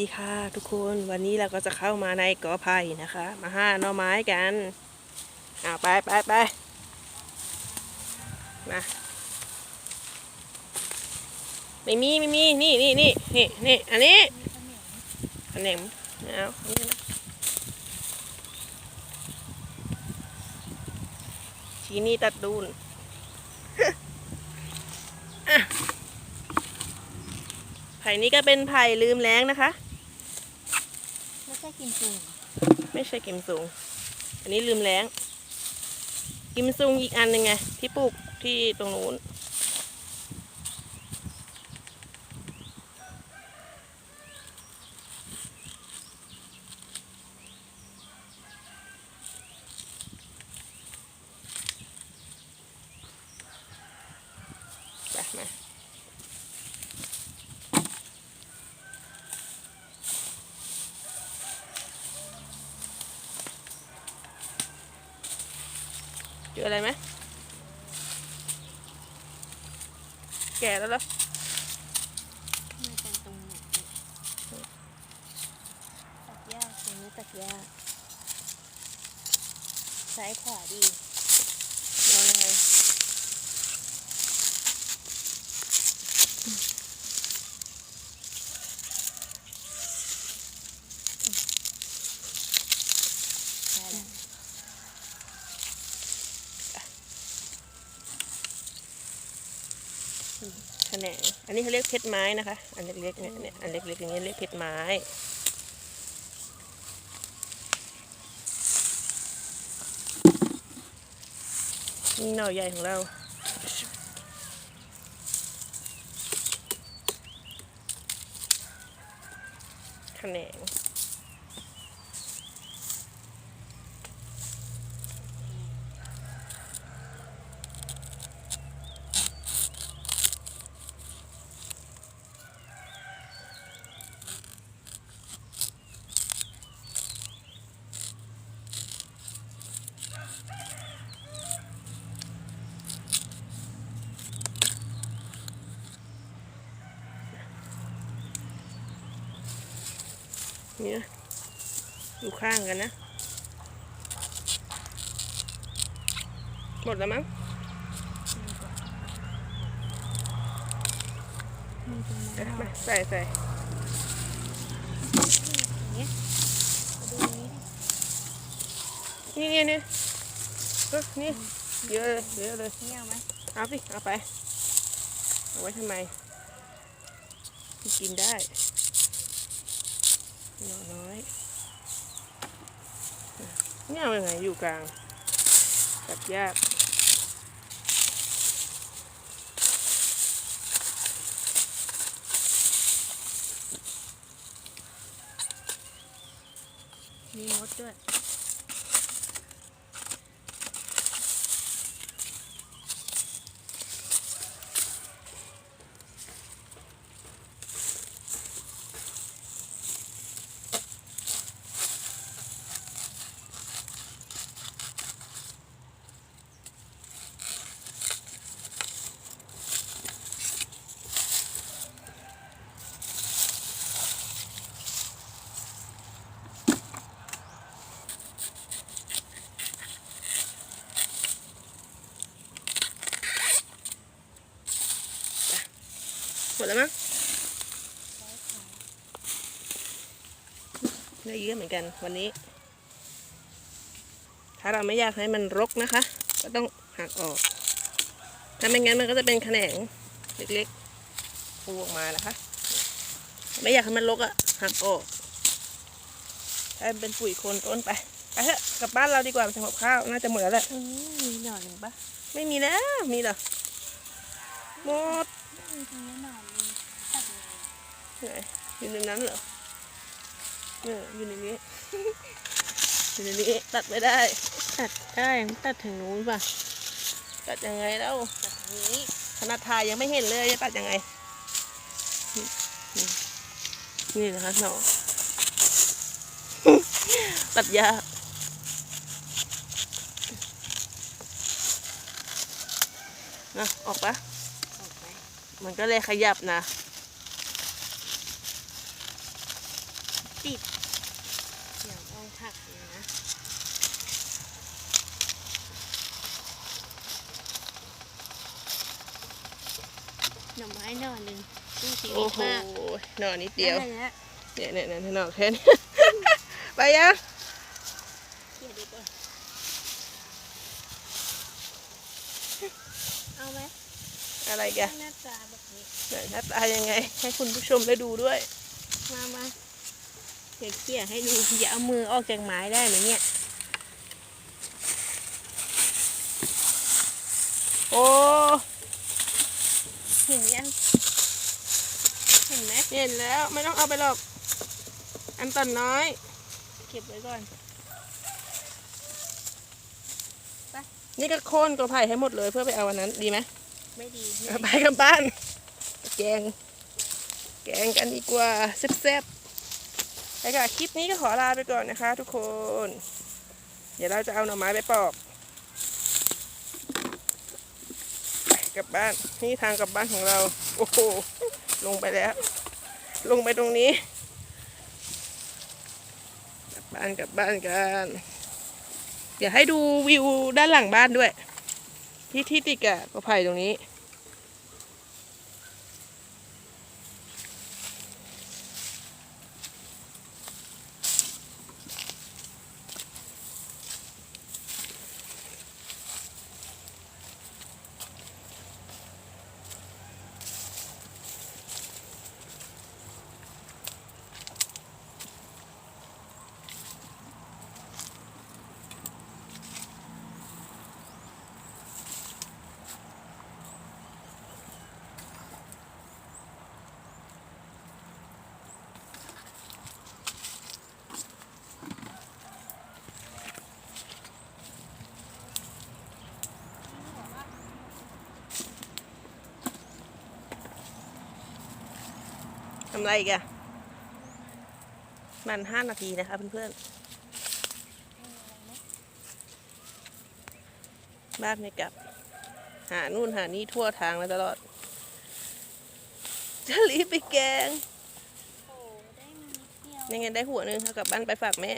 ดีค่ะทุกคนวันนี้เราก็จะเข้ามาในกอไผ่นะคะ มาห้าหน่อไม้กันเอาไปไปไปมาไม่มีไม่มีนี่นี่นี่นี่นี่อันนี้ขนมเอาอันนี้นะทีนี่ตัดดูนไผ่นี้ก็เป็นไผ่ลืมแล้งนะคะ ใช่กิมซุงไม่ใช่กิมซุงอันนี้ลืมแล้ง กิมซุงอีกอันหนึ่งไงที่ปลูกที่ตรงนู้น ออะไรไหมแก่แล้วเหรอมาจากตรงไหนตัดหญ้าตรงนี้ตัดหญ้าซ้ายขวาดีเอายังไง ใช่แล้ว แขนงอันนี้เขาเรียกเพชรไม้นะคะ อันเล็กๆเนี่ยเนี่ยอันเล็กๆอย่างนี้เรียกเพชรไม้นี่หน่อใหญ่ของเราแขนง นี่นะอยู่ข้างกันนะ หมดแล้วมั้งมาใส่ใส่เงี้ยมาดูนี้นี่นี่นี่เนี่เยอะเลยเยอะเลยเอาไหมเอาสิเอาไป เอาไว้ทำไม กินได้ หน่อน้อยเนี่ยเอายังไงอยู่กลางตัดยากมีมดด้วย แล้วมั้งได้เยอะเหมือนกันวันนี้ ถ้าเราไม่อยากให้มันรกนะคะ ก็ต้องหักออก ถ้าไม่งั้นมันก็จะเป็นแขนงเล็กๆฟูออกมานะคะ ไม่อยากให้มันรกอะหักออกให้มันเป็นปุ๋ยโคนต้นไปไปเถอะกลับบ้านเราดีกว่าไปทำกับข้าวน่าจะหมดแล้วแหละอืมมีหน่อหนึ่งปะไม่มีแล้วมีเหรอหมดมีตรงนี้หน่อหนึงตัดเลย ไหนอยู่ในนั้นเหรอเอออยู่ในนี้อยู่ในนี้ตัดไม่ได้ ตัดได้มันตัดถึงนู้นปะตัดยังไงแล้วตัดตรงนี้ขนาดทายยังไม่เห็นเลยจะตัดยังไง นี่นี่นี่นะคะหนอตัดยากนะออกปะออกไหมมันก็เลยขยับนะ ติด เดี๋ยวลองผักดูนะหน่อไม้หน่อหนึ่งสู้ชีวิโอ้ตโหมากหน่อนิดเดียวได้แล้วเนี่ยเนี่ยเนี่ยหน่อแค่นี้ ไปยังเดี๋ยวดูก่อนเอาไหมอะไรแกหน้าตาแบบนี้ไหนหน้าตายังไง ให้คุณผู้ชมได้ดูด้วย มามา เดี๋ยวเขี่ยให้ดูอย่าเอามือออกจากไม้ได้ไหมเนี่ย โอ้เห็นยังเห็นไหมเห็นแล้วไม่ต้องเอาไปหรอก อันตันน้อย เก็บไว้ก่อนนี่ก็โค่นกระไผ่ให้หมดเลยเพื่อไปเอาวันนั้นดีไหมไม่ดีไม่เอาดี ไปกันบ้าน แกง แกงกันดีกว่าแซ่บๆ ไปค่ะคลิปนี้ก็ขอลาไปก่อนนะคะ ทุกคน เดี๋ยวเราจะเอาหน่อไม้ไปปอกกลับบ้านนี่ทางกลับบ้านของเรา โอ้โหลงไปแล้ว ลงไปตรงนี้ กลับบ้านกลับบ้านกัน เดี๋ยวให้ดูวิวด้านหลังบ้านด้วย ที่ที่ติดกับกระไผ่ตรงนี้ำไรอีกอะมันห้านาทีนะคะเพื่อนๆ บ้านไม่กลับ หานู่นหานี่ทั่วทางเลยตลอด จะรีบไปแกงโอ้ได้มานิดเดียวยังไงได้หัวนึงเอากลับบ้านไปฝากแม่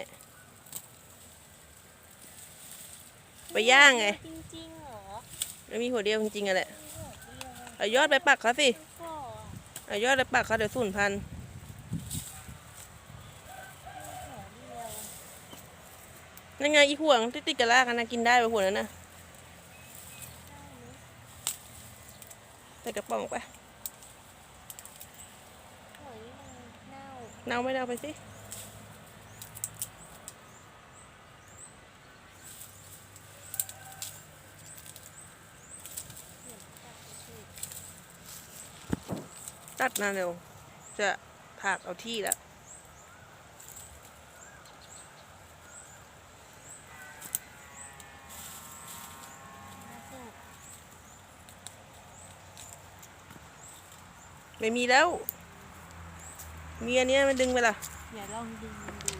ไปย่างไงจริงๆเหรอไม่มีหัวเดียวจริงๆอะแหละมีหัวเดียวเอายอดไปปักเขาสิก็ เอายอดไปปักเขาเดี๋ยวสูญพันธุ์หัวเดียวนั่นไงอีห่วงที่ติดกระลากันนะกินได้ไปหัวนั้นนะใส่กระป๋องไปหัวนี้มันเน่าเน่าไม่เน่าไปสิ ตัดมาเร็ว จะถากเอาที่แล้วไม่มีแล้ว มีอันเนี้ยมันดึงไปละเดี๋ยวลองดึงมันดู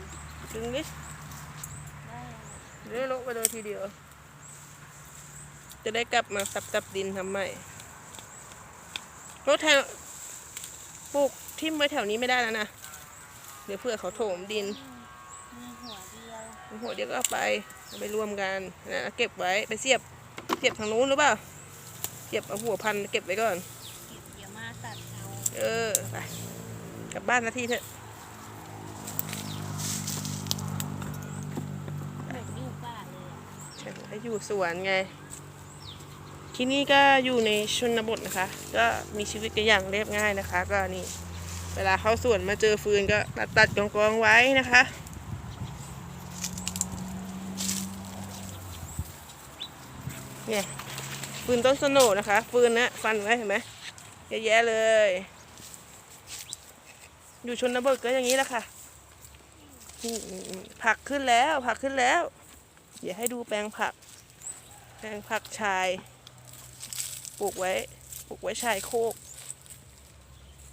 ดึงดิได้อะไรเดี๋ยวลกไปเลยทีเดียว จะได้กลับมาสับสับดินทำใหม่รถแถว ปลูกทิ่มไว้แถวนี้ไม่ได้แล้วนะ เดี๋ยวเพื่อเขาโถมดิน มีหัวเดียวหัวเดียวก็เอาไปเอาไปรวมกันนะเก็บไว้ไปเสียบเสียบทางนู้นหรือเปล่าเสียบเอาหัวพันเก็บไว้ก่อนเดี๋ยวมาตัดเอาเออไปกลับบ้านนาทีเถอะเหมือนอยู่ป่าเลยอะฉันก็อยู่สวนไง ที่นี่ก็อยู่ในชนบทนะคะ ก็มีชีวิตกันอย่างเรียบง่ายนะคะ ก็นี่เวลาเข้าสวนมาเจอฟืนก็ตัดตัดกองกองๆไว้นะคะเนี่ยฟืนต้นสโหนะคะ ฟืนนะฟันไว้เห็นไหมเยอะแยะเลย อยู่ชนบทก็อย่างนี้แหละค่ะผักขึ้นแล้วผักขึ้นแล้ว เดี๋ยวให้ดูแปลงผัก แปลงผักชาย ลูกไว้ปลูกไว้ชายโคก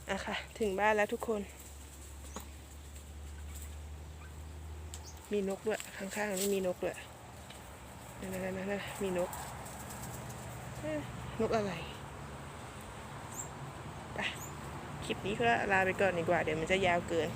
อะค่ะ ถึงบ้านแล้วทุกคน มีนกด้วย ข้างๆนี่มีนกด้วยนั่นนั่นนั่นมีนก นกอะไรไปคลิปนี้ก็ลาไปก่อนดีกว่า เดี๋ยวมันจะยาวเกิน